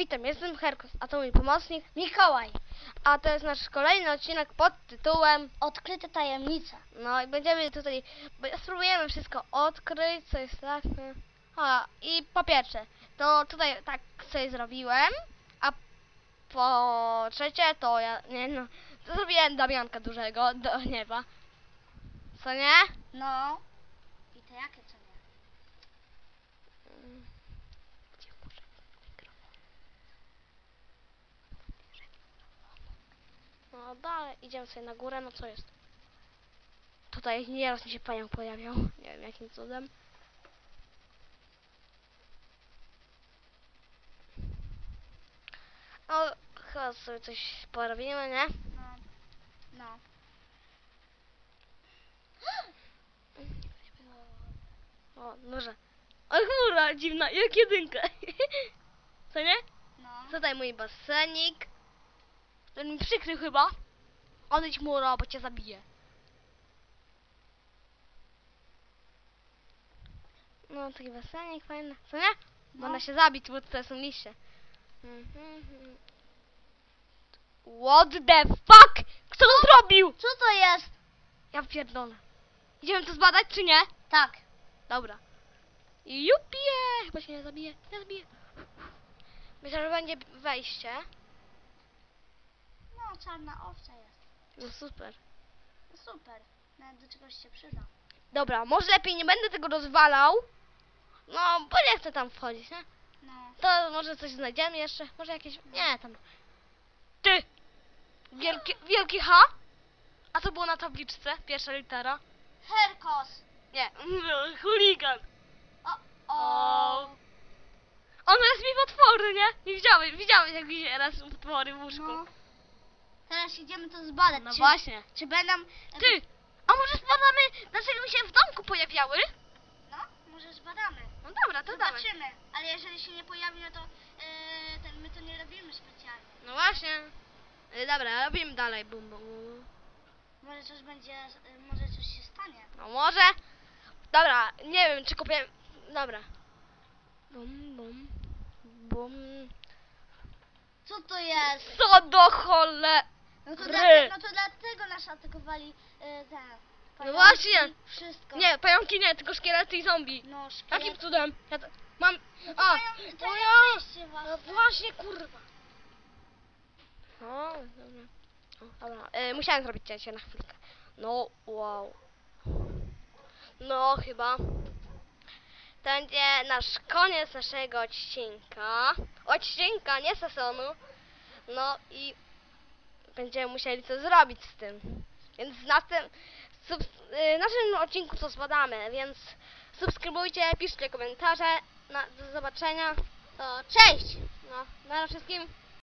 Witam, jestem Herkos, a to mój pomocnik Mikołaj. A to jest nasz kolejny odcinek pod tytułem Odkryte tajemnice. No i będziemy tutaj, bo- spróbujemy wszystko odkryć, co jest trafne. A, i po pierwsze, to tutaj tak sobie zrobiłem, a po trzecie to ja, nie no, to zrobiłem Damianka dużego do nieba. Co nie? No. I to jakie co nie? No dalej, idziemy sobie na górę, no co jest? Tutaj nieraz mi się panią pojawiał, nie wiem jakim cudem. No, chyba sobie coś porobimy, nie? No. No. O, może. O chmura dziwna, jak jedynka. Co nie? No. Tutaj mój basenik. Ten mi przykrył chyba. Odejdź muro, bo cię zabije. No, taki basenik fajny. Co nie? No. Można się zabić, bo tutaj są liście. Mhm. What the fuck? Kto to zrobił? Co to jest? Ja pierdolę. Idziemy to zbadać, czy nie? Tak. Dobra. Jupie! Chyba się nie zabije. Nie zabije. Myślę, że będzie wejście. No, czarna owca jest. No super. No super. Nawet do czegoś się przyda. Dobra, może lepiej nie będę tego rozwalał. No, bo nie chcę tam wchodzić, nie? No. To może coś znajdziemy jeszcze? Może jakieś... Nie, tam... Ty! Wielkie, wielkie H? A co było na tabliczce? Pierwsza litera? Herkos. Nie, chuligan. O. O. Ono jest mi potwory, nie? Nie widziałeś, widziałeś jak widziałem raz potwory w łóżku. No. Teraz idziemy to zbadać. No czy, właśnie. Czy będą... Ty! A może spadamy, dlaczego mi się w domku pojawiały? No, może zbadamy. No dobra, to dawaj. Zobaczymy. Ale jeżeli się nie pojawi, no to e, ten, my to nie robimy specjalnie. No właśnie. Y, Dobra, robimy dalej. Bum, bum, bum. Może coś będzie, e, może coś się stanie. No może. Dobra, nie wiem czy kupię. Dobra. Bum, bum, bum. Co to jest? Co do chole. No to, dlatego, no to dlatego nas atakowali e, te pająki, właśnie. Wszystko. Nie, pająki nie, tylko szkielety i zombie. No, szkielet. Jakim cudem? Ja to mam. No to A! mają- to O mają was. No właśnie, kurwa. O, dobra. O, dobra. E, musiałem zrobić cięcie na chwilkę. No, wow. No, chyba. To będzie nasz koniec naszego odcinka. Odcinka, nie sezonu. No i będziemy musieli coś zrobić z tym. Więc następ, sub, y, naszym odcinku to zbadamy, więc subskrybujcie, piszcie komentarze. Na, do zobaczenia. To cześć! No, na wszystkim.